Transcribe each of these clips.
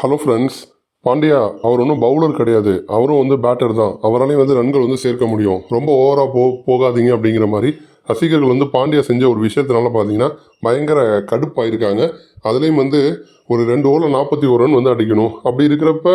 Hello friends Pandya அவர் ஒன்றும் bowler கிடையாது. அவரும் வந்து பேட்டர் தான். அவராலையும் வந்து ரன்கள் வந்து சேர்க்க முடியும். ரொம்ப ஓவராக போ போகாதீங்க அப்படிங்கிற மாதிரி ரசிகர்கள் வந்து பாண்டியா செஞ்ச ஒரு விஷயத்தினால பார்த்தீங்கன்னா பயங்கர கடுப்பாயிருக்காங்க. அதுலேயும் வந்து ஒரு ரெண்டு ஓவரில் நாற்பத்தி ஒரு ரன் வந்து அடிக்கணும். அப்படி இருக்கிறப்ப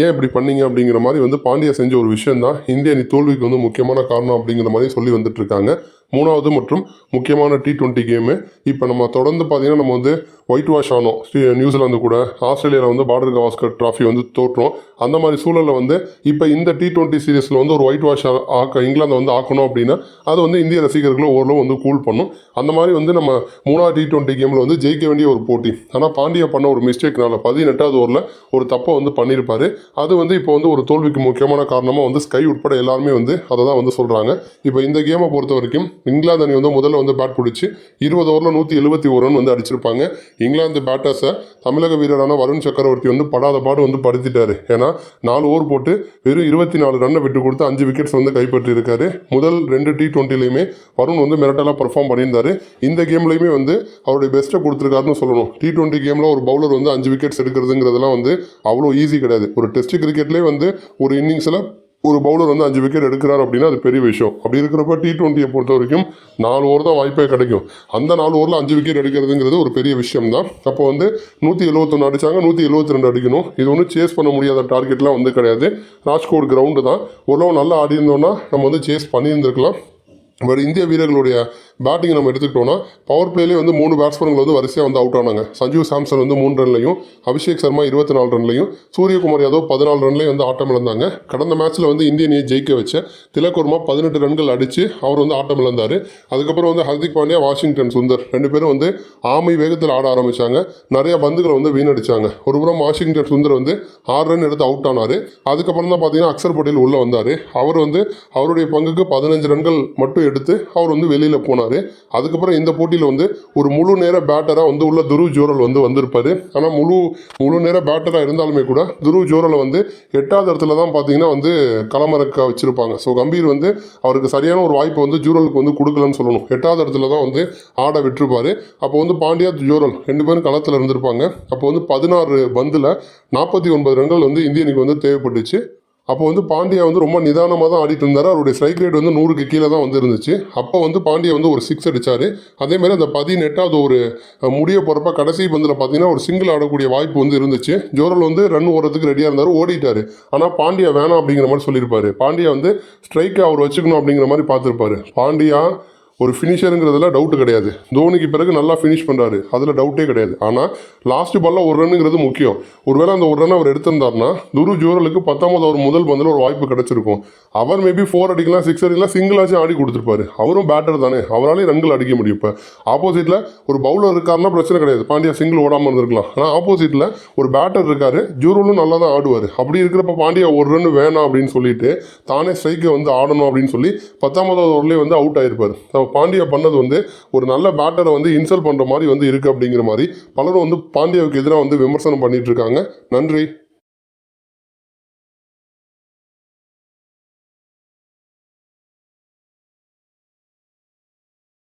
ஏன் இப்படி பண்ணீங்க அப்படிங்கிற மாதிரி வந்து பாண்டியா செஞ்ச ஒரு விஷயம் தான் இந்திய அணி தோல்விக்கு வந்து முக்கியமான காரணம் அப்படிங்கிற மாதிரி சொல்லி வந்துட்டுருக்காங்க. மூணாவது மற்றும் முக்கியமான டி டுவெண்ட்டி கேமு இப்போ நம்ம தொடர்ந்து பார்த்தீங்கன்னா நம்ம வந்து ஒயிட் வாஷ் ஆனோம் நியூசிலாந்து கூட. ஆஸ்திரேலியாவில் வந்து பார்டர் கவாஸ்கர் ட்ராஃபி வந்து தோற்றோம். அந்த மாதிரி சூழலில் வந்து இப்போ இந்த டி டுவெண்ட்டி சீரீஸில் வந்து ஒரு ஒயிட் வாஷ் ஆக்க இங்கிலாந்து வந்து ஆக்கணும் அப்படின்னா அது வந்து இந்திய ரசிகர்களை ஓரளவு வந்து கூல் பண்ணும். அந்த மாதிரி வந்து நம்ம மூணாவது டி டுவெண்ட்டி கேமில் வந்து ஜெயிக்க வேண்டிய ஒரு போட்டி. ஆனால் பாண்டியா பண்ண ஒரு மிஸ்டேக்னால பதினெட்டாவது ஓவரில் ஒரு தப்பை வந்து பண்ணியிருப்பார். அது வந்து இப்போ வந்து ஒரு தோல்விக்கு முக்கியமான காரணமாக வந்து ஸ்கை உட்பட எல்லாருமே வந்து அதை தான் வந்து சொல்கிறாங்க இப்போ இந்த கேமை பொறுத்த வரைக்கும் இங்கிலாந்து அணி வந்து முதல்ல வந்து பேட் பிடிச்சி இருபது ஓவரில் நூற்றி எழுபத்தி ஒரு ரன் வந்து அடிச்சிருப்பாங்க. இங்கிலாந்து பேட்டர்ஸை தமிழக வீரரான வருண் சக்கரவர்த்தி வந்து படாத பாடு வந்து படுத்திட்டாரு. ஏன்னா நாலு ஓவர் போட்டு வெறும் இருபத்தி நாலு ரன்னை விட்டு கொடுத்து அஞ்சு விக்கெட்ஸ் வந்து கைப்பற்றியிருக்காரு. முதல் ரெண்டு டி டுவெண்ட்டிலையுமே வருண் வந்து மிரட்டலாக பர்ஃபார்ம் பண்ணியிருந்தார். இந்த கேம்லையுமே வந்து அவருடைய பெஸ்ட்டை கொடுத்துருக்காருன்னு சொல்லணும். டி டுவெண்ட்டி கேமில் ஒரு பவுலர் வந்து அஞ்சு விக்கெட்ஸ் எடுக்கிறதுங்கிறதுலாம் வந்து அவ்வளோ ஈஸி கிடையாது. ஒரு டெஸ்ட் கிரிக்கெட்லேயே வந்து ஒரு இன்னிங்ஸில் ஒரு பவுலர் வந்து அஞ்சு விக்கெட் எடுக்கிறார் அப்படின்னா அது பெரிய விஷயம். அப்படி இருக்கிறப்ப டி டுவெண்ட்டியை பொறுத்த வரைக்கும் நாலு ஓவர் தான் வாய்ப்பே கிடைக்கும். அந்த நாலு ஓவரில் அஞ்சு விக்கெட் எடுக்கிறதுங்கிறது ஒரு பெரிய விஷயம் தான் அப்போ வந்து நூற்றி எழுபத்தொன்று அடிச்சாங்க நூற்றி எழுபத்தி ரெண்டு அடிக்கணும். இது ஒன்றும் சேஸ் பண்ண முடியாத டார்கெட்லாம் வந்து கிடையாது. ராஜ்கோட் கிரவுண்டு தான். ஓரளவு நல்லா ஆடி இருந்தோம்னா நம்ம வந்து சேஸ் பண்ணியிருந்திருக்கலாம். பட் இந்திய வீரர்களுடைய பேட்டிங் நம்ம எடுத்துக்கிட்டோம்னா பவர் பிளேலேயே வந்து மூணு பேட்ஸ்மேன்கள் வந்து வரிசையாக வந்து அவுட் ஆனாங்க. சஞ்சீவ் சாம்சன் வந்து மூணு ரன்லையும் அபிஷேக் சர்மா இருபத்தி நாலு ரன்லையும் சூரியகுமார் யாதவ் பதினாலு ரன்லையும் வந்து ஆட்டம் இழந்தாங்க. கடந்த மேட்ச்சில் வந்து இந்திய அணியை ஜெயிக்க வச்ச திலகோர்மா பதினெட்டு ரன்கள் அடித்து அவர் வந்து ஆட்டம் இழந்தார். அதுக்கப்புறம் வந்து ஹர்திக் பாண்டியா வாஷிங்டன் சுந்தர் ரெண்டு பேரும் வந்து ஆமை வேகத்தில் ஆட ஆரம்பித்தாங்க நிறைய பந்துகளை வந்து வீணடிச்சாங்க. ஒரு புறம் வாஷிங்டன் சுந்தர் வந்து ஆறு ரன் எடுத்து அவுட் ஆனார். அதுக்கப்புறம் தான் பார்த்தீங்கன்னா அக்சர் பட்டேல் உள்ளே வந்தார். அவர் வந்து அவருடைய பங்குக்கு பதினஞ்சு ரன்கள் மட்டும் எடுத்து அவர் வந்து வெளியில் போனார். அதுக்கப்புறம் இந்த போட்டியில் வந்து ஒரு முழு நேர பேட்டராக வந்து உள்ள துருவ் ஜோரல் வந்து வந்திருப்பார். ஆனால் முழு முழு நேர பேட்டராக இருந்தாலுமே கூட துருவ் ஜோரலை வந்து எட்டாவது இடத்துல தான் பார்த்தீங்கன்னா வந்து களமிறக்க வச்சுருப்பாங்க. ஸோ கம்பீர் வந்து அவருக்கு சரியான ஒரு வாய்ப்பு வந்து ஜூரலுக்கு வந்து கொடுக்கலன்னு சொல்லணும். எட்டாவது இடத்துல தான் வந்து ஆட விட்டுருப்பாரு. அப்போ வந்து பாண்டியா ஜோரல் ரெண்டு பேரும் களத்தில் இருந்திருப்பாங்க. அப்போ வந்து பதினாறு பந்தில் நாற்பத்தி ஒன்பது ரன்கள் வந்து இந்திய வந்து தேவைப்பட்டுச்சு. அப்போ வந்து பாண்டியா வந்து ரொம்ப நிதானமாக தான் ஆடிட்டு இருந்தார். அவருடைய ஸ்ட்ரைக் ரேட் வந்து நூறுக்கு கீழே தான் வந்து இருந்துச்சு. அப்போ வந்து பாண்டியா வந்து ஒரு சிக்ஸ் அடித்தார் அதேமாதிரி அந்த பதினெட்டாவது ஒரு முடிய போகிறப்ப கடைசி பந்தில் பார்த்தீங்கன்னா ஒரு சிங்கிள் ஆடக்கூடிய வாய்ப்பு வந்து இருந்துச்சு. ஜோரல் வந்து ரன் ஓடுறதுக்கு ரெடியாக இருந்தார் ஓடிட்டார். ஆனால் பாண்டியா வேணாம் அப்படிங்கிற மாதிரி சொல்லியிருப்பார். பாண்டியா வந்து ஸ்ட்ரைக்கை அவர் வச்சுக்கணும் அப்படிங்கிற மாதிரி பார்த்துருப்பாரு. பாண்டியா ஒரு ஃபினிஷருங்கிறதுல டவுட்டு கிடையாது. தோனிக்கு பிறகு நல்லா ஃபினிஷ் பண்ணுறாரு அதில் டவுட்டே கிடையாது. ஆனால் லாஸ்ட் பாலில் ஒரு ரன்னுங்கிறது முக்கியம். ஒருவேளை அந்த ஒரு ரன் அவர் எடுத்திருந்தார்னா துரு ஜோரலுக்கு பத்தாமது அவர் முதல் பந்தில் ஒரு வாய்ப்பு கிடச்சிருக்கும். அவர் மேபி ஃபோர் அடிக்கலாம் சிக்ஸ் அடிக்கலாம் சிங்கிளாச்சும் ஆடி கொடுத்துருப்பாரு. அவரும் பேட்டர் தானே. அவராலையும் ரன்கள் அடிக்க முடியும் இப்போ. ஆப்போசிட்டில் ஒரு பவுலர் இருக்காருன்னா பிரச்சனை கிடையாது. பாண்டியா சிங்கிள் ஓடாமல் இருந்திருக்கலாம். ஆனால் ஆப்போசிட்டில் ஒரு பேட்டர் இருக்காரு. ஜூரலும் நல்லா தான் ஆடுவார். அப்படி இருக்கிறப்ப பாண்டியா ஒரு ரன் வேணாம் அப்படின்னு சொல்லிட்டு தானே ஸ்ட்ரைக்கை வந்து ஆடணும் அப்படின்னு சொல்லி பத்தாமதாவது ஓவர்லேயே வந்து அவுட் ஆயிருப்பார். பாண்டியா பண்ணது வந்து ஒரு நல்ல பேட்டரை வந்து இன்சல்ட் பண்ணுற மாதிரி வந்து இருக்குது அப்படிங்கிற மாதிரி பலரும் வந்து பாண்டியாவுக்கு எதிராக வந்து விமர்சனம் பண்ணிட்டு இருக்காங்க. நன்றி.